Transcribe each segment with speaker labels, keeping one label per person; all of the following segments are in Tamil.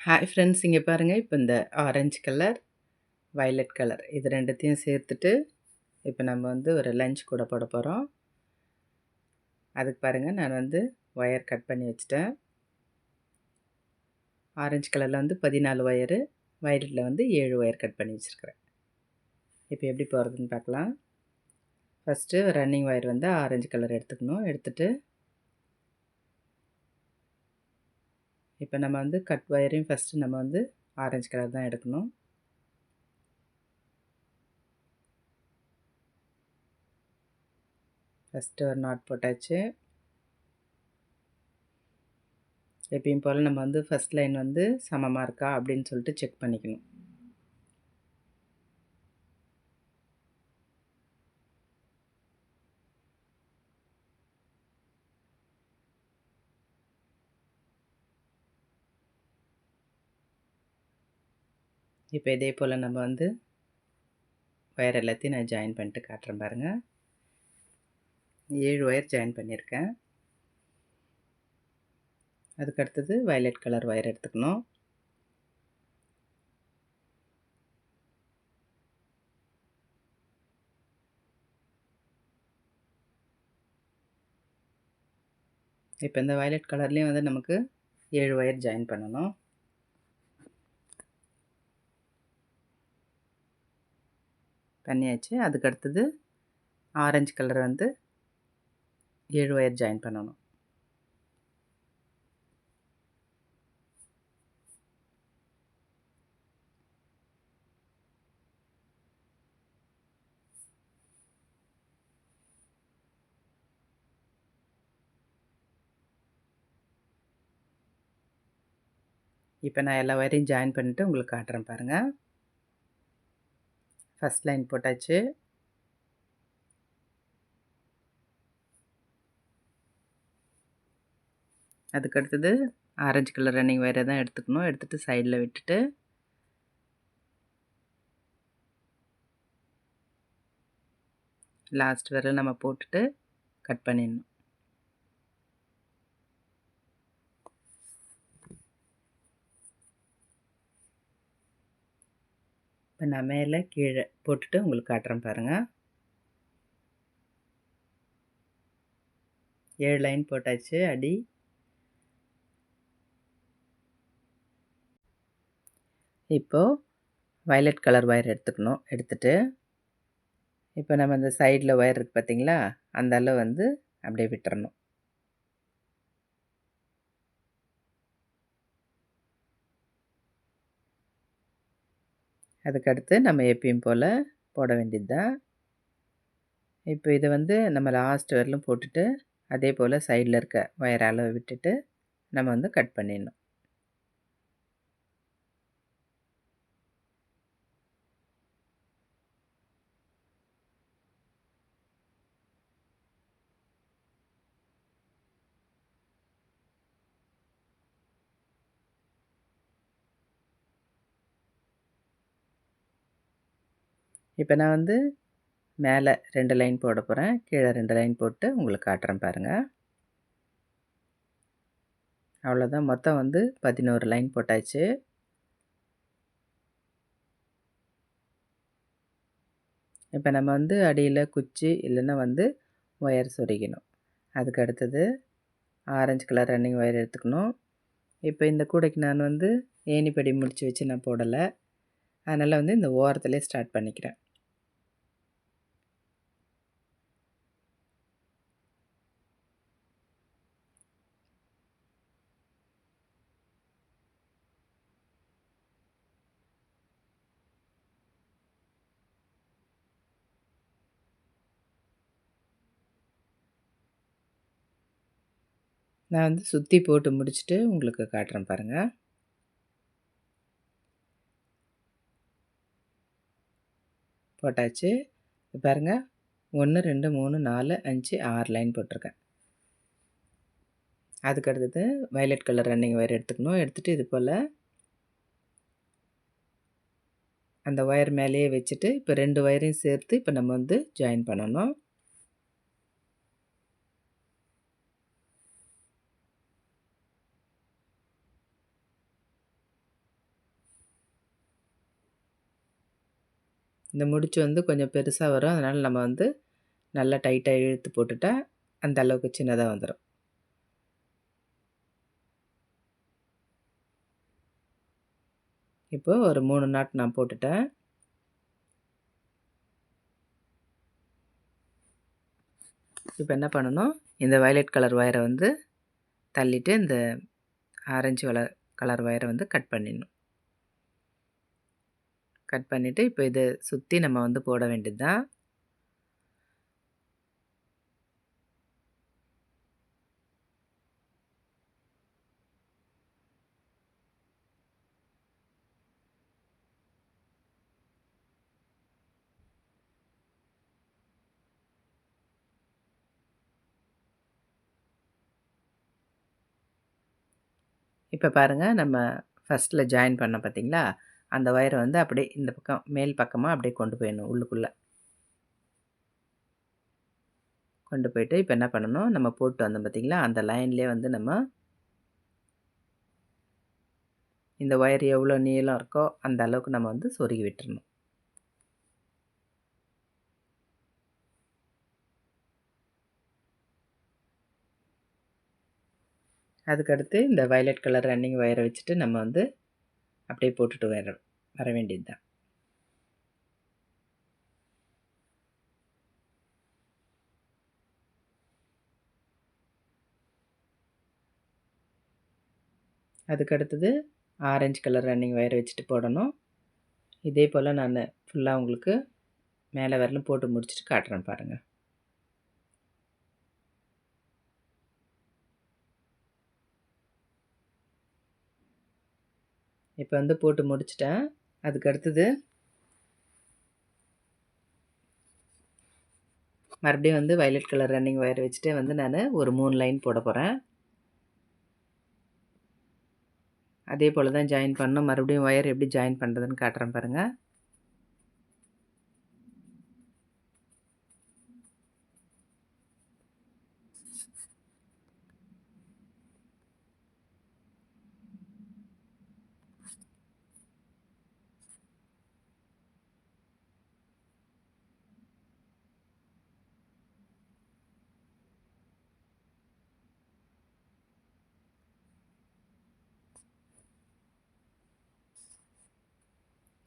Speaker 1: ஹாய் ஃப்ரெண்ட்ஸ் இங்கே பாருங்கள் இப்போ இந்த ஆரஞ்சு கலர் வயலட் கலர் இது ரெண்டுத்தையும் சேர்த்துட்டு இப்போ நம்ம வந்து ஒரு லஞ்ச் கூட போட போகிறோம் அதுக்கு பாருங்கள் நான் வந்து ஒயர் கட் பண்ணி வச்சுட்டேன். ஆரஞ்சு கலரில் வந்து பதினாலு ஒயரு வயலட்டில் வந்து ஏழு ஒயர் கட் பண்ணி வச்சுருக்கிறேன். இப்போ எப்படி போகிறதுன்னு பார்க்கலாம். ஃபஸ்ட்டு ரன்னிங் ஒயர் வந்து ஆரஞ்சு கலர் எடுத்துக்கணும். எடுத்துகிட்டு இப்போ நம்ம வந்து கட் ஒயரையும் ஃபஸ்ட்டு நம்ம வந்து ஆரஞ்சு கலர் தான் எடுக்கணும். ஃபஸ்ட்டு ஒரு நாட் போட்டாச்சு. எப்பயும் போல் நம்ம வந்து ஃபஸ்ட் லைன் வந்து சமமாக இருக்கா அப்படின்னு சொல்லிட்டு செக் பண்ணிக்கணும். இப்போ இதே போல் நம்ம வந்து ஒயர் எல்லாத்தையும் நான் ஜாயின் பண்ணிட்டு காட்டுறேன் பாருங்கள் ஏழு ஒயர் ஜாயின் பண்ணியிருக்கேன். அதுக்கு அடுத்தது வயலட் கலர் ஒயர் எடுத்துக்கணும். இப்போ இந்த வயலட் கலர்லேயும் வந்து நமக்கு ஏழு ஒயர் ஜாயின் பண்ணணும். பண்ணியாச்சு. அதுக்கு அடுத்தது ஆரஞ்சு கலர் வந்து ஏழு ஒயர் ஜாயின் பண்ணணும். இப்போ நான் எல்லா ஒயரையும் ஜாயின் பண்ணிவிட்டு உங்களுக்கு காட்டுறேன் பாருங்கள் ஃபஸ்ட் லைன் போட்டாச்சு. அதுக்கு அடுத்தது ஆரஞ்சு கலர் ரன்னிங் வேறு தான் எடுத்துக்கணும். எடுத்துகிட்டு சைடில் விட்டுட்டு லாஸ்ட் வரை நம்ம போட்டுட்டு கட் பண்ணிடணும். இப்போ நான் மேலே கீழே போட்டுட்டு உங்களுக்கு காட்டுறேன் பாருங்கள் ஏழு லைன் போட்டாச்சு அடி. இப்போது வயலட் கலர் ஒயர் எடுத்துக்கணும் எடுத்துட்டு. இப்போ நம்ம இந்த சைடில் ஒயர் இருக்குது பார்த்திங்களா அந்த அளவு வந்து அப்படியே விட்டுறணும். அதுக்கடுத்து நம்ம எப்பயும் போல் போட வேண்டியது தான் இப்போ இதை வந்து நம்ம லாஸ்ட் வரலும் போட்டுட்டு அதே போல் சைடில் இருக்க வயர் அளவை விட்டுட்டு நம்ம வந்து கட் பண்ணிடணும். இப்போ நான் வந்து மேலே ரெண்டு லைன் போட போகிறேன். கீழே ரெண்டு லைன் போட்டு உங்களுக்கு காட்டுறேன் பாருங்கள் அவ்வளோதான். மொத்தம் வந்து பதினோரு லைன் போட்டாச்சு. இப்போ நம்ம வந்து அடியில் குச்சி இல்லைன்னா வந்து ஒயர் சொருகிக்கணும் அதுக்கு அடுத்தது ஆரஞ்சு கலர் ரன்னிங் ஒயர் எடுத்துக்கணும். இப்போ இந்த கூடைக்கு நான் வந்து ஏணிப்படி முடித்து வச்சு நான் போடலை. அதனால் வந்து இந்த ஓரத்துலேயே ஸ்டார்ட் பண்ணிக்கிறேன். நான் வந்து சுற்றி போட்டு முடிச்சுட்டு உங்களுக்கு காட்டுறேன் பாருங்கள் போட்டாச்சு. பாருங்கள் ஒன்று ரெண்டு மூணு நாலு அஞ்சு ஆறு லைன் போட்டிருக்கேன். அதுக்கு அடுத்தது வயலட் கலர் ரன்னிங் ஒயர் எடுத்துக்கணும். எடுத்துகிட்டு இது போல் அந்த ஒயர் மேலேயே வச்சுட்டு இப்போ ரெண்டு ஒயரையும் சேர்த்து இப்போ நம்ம வந்து ஜாயின் பண்ணணும். இந்த முடிச்சு வந்து கொஞ்சம் பெருசாக வரும். அதனால் நம்ம வந்து நல்லா டைட்டாக இழுத்து போட்டுட்டா அந்த அளவுக்கு சின்னதாக வந்துடும் இப்போ ஒரு மூணு நாட் நான் போட்டுட்டேன். இப்போ என்ன பண்ணணும்? இந்த வயலட் கலர் ஒயரை வந்து தள்ளிட்டு இந்த ஆரஞ்சு கலர் கலர் ஒயரை வந்து கட் பண்ணிடணும். கட் பண்ணிவிட்டு இப்போ இதை சுற்றி நம்ம வந்து போட வேண்டியது தான் இப்போ பாருங்கள் நம்ம ஃபஸ்ட்டில் ஜாயின் பண்ண பார்த்திங்களா அந்த ஒயரை வந்து அப்படியே இந்த பக்கம் மேல் பக்கமாக அப்படியே கொண்டு போயிடணும் உள்ளுக்குள்ளே. கொண்டு போயிட்டு இப்போ என்ன பண்ணணும்? நம்ம போட்டு வந்தோம் பார்த்திங்களா அந்த லைன்லேயே வந்து நம்ம இந்த ஒயர் எவ்வளோ நீளம் இருக்கோ அந்த அளவுக்கு நம்ம வந்து சொருகி விட்டுறணும். அதுக்கடுத்து இந்த வயலட் கலர் ரன்னிங் ஒயரை வச்சுட்டு நம்ம வந்து அப்படியே போட்டுட்டு வர வர வேண்டியது தான் அதுக்கடுத்தது ஆரஞ்சு கலர் ரன்னிங் ஒயரை வச்சுட்டு போடணும். இதே போல் நான் ஃபுல்லாக உங்களுக்கு மேலே வரலும் போட்டு முடிச்சுட்டு காட்டுறேன் பாருங்கள் இப்போ வந்து போட்டு முடிச்சிட்டேன். அதுக்கு அடுத்தது மறுபடியும் வந்து வயலட் கலர் ரன்னிங் ஒயர் வச்சுட்டு வந்து நான் ஒரு மூணு லைன் போட போகிறேன் அதே போல் தான் ஜாயின் பண்ணணும். மறுபடியும் ஒயர் எப்படி ஜாயின் பண்ணுறதுன்னு காட்டுறேன் பாருங்கள்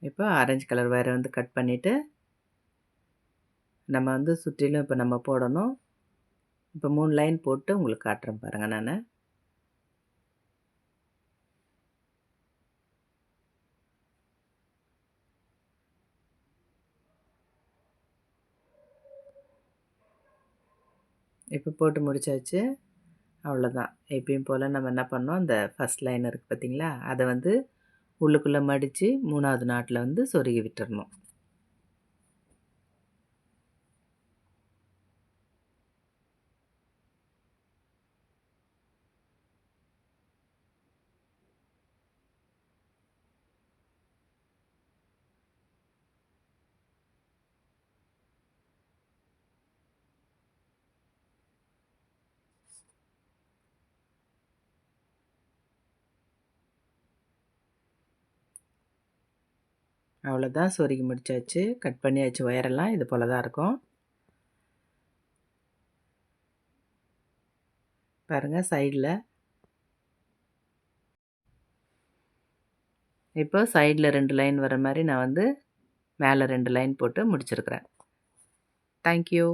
Speaker 1: இப்போ ஆரஞ்சு கலர் வயரை வந்து கட் பண்ணிவிட்டு நம்ம வந்து சுற்றிலும் இப்போ நம்ம போடணும். இப்போ மூணு லைன் போட்டு உங்களுக்கு காட்டுறேன் பாருங்கள் நான். இப்போ போட்டு முடித்தாச்சு அவ்வளோதான் எப்பயும் போல் நம்ம என்ன பண்ணோம்? இந்த ஃபஸ்ட் லைன் இருக்குது பார்த்திங்களா? அதை வந்து உள்ளுக்குள்ளே மடித்து மூணாவது நாட்டில் வந்து சொருகி விட்டுறணும். அவ்வளோதான் சொருகி முடிச்சாச்சு. கட் பண்ணியாச்சு ஒயரெல்லாம். இது போல் தான் இருக்கும். பாருங்கள் சைடில் இப்போ சைடில் ரெண்டு லைன் வர மாதிரி நான் வந்து மேலே ரெண்டு லைன் போட்டு முடிச்சிருக்கிறேன். தேங்க்யூ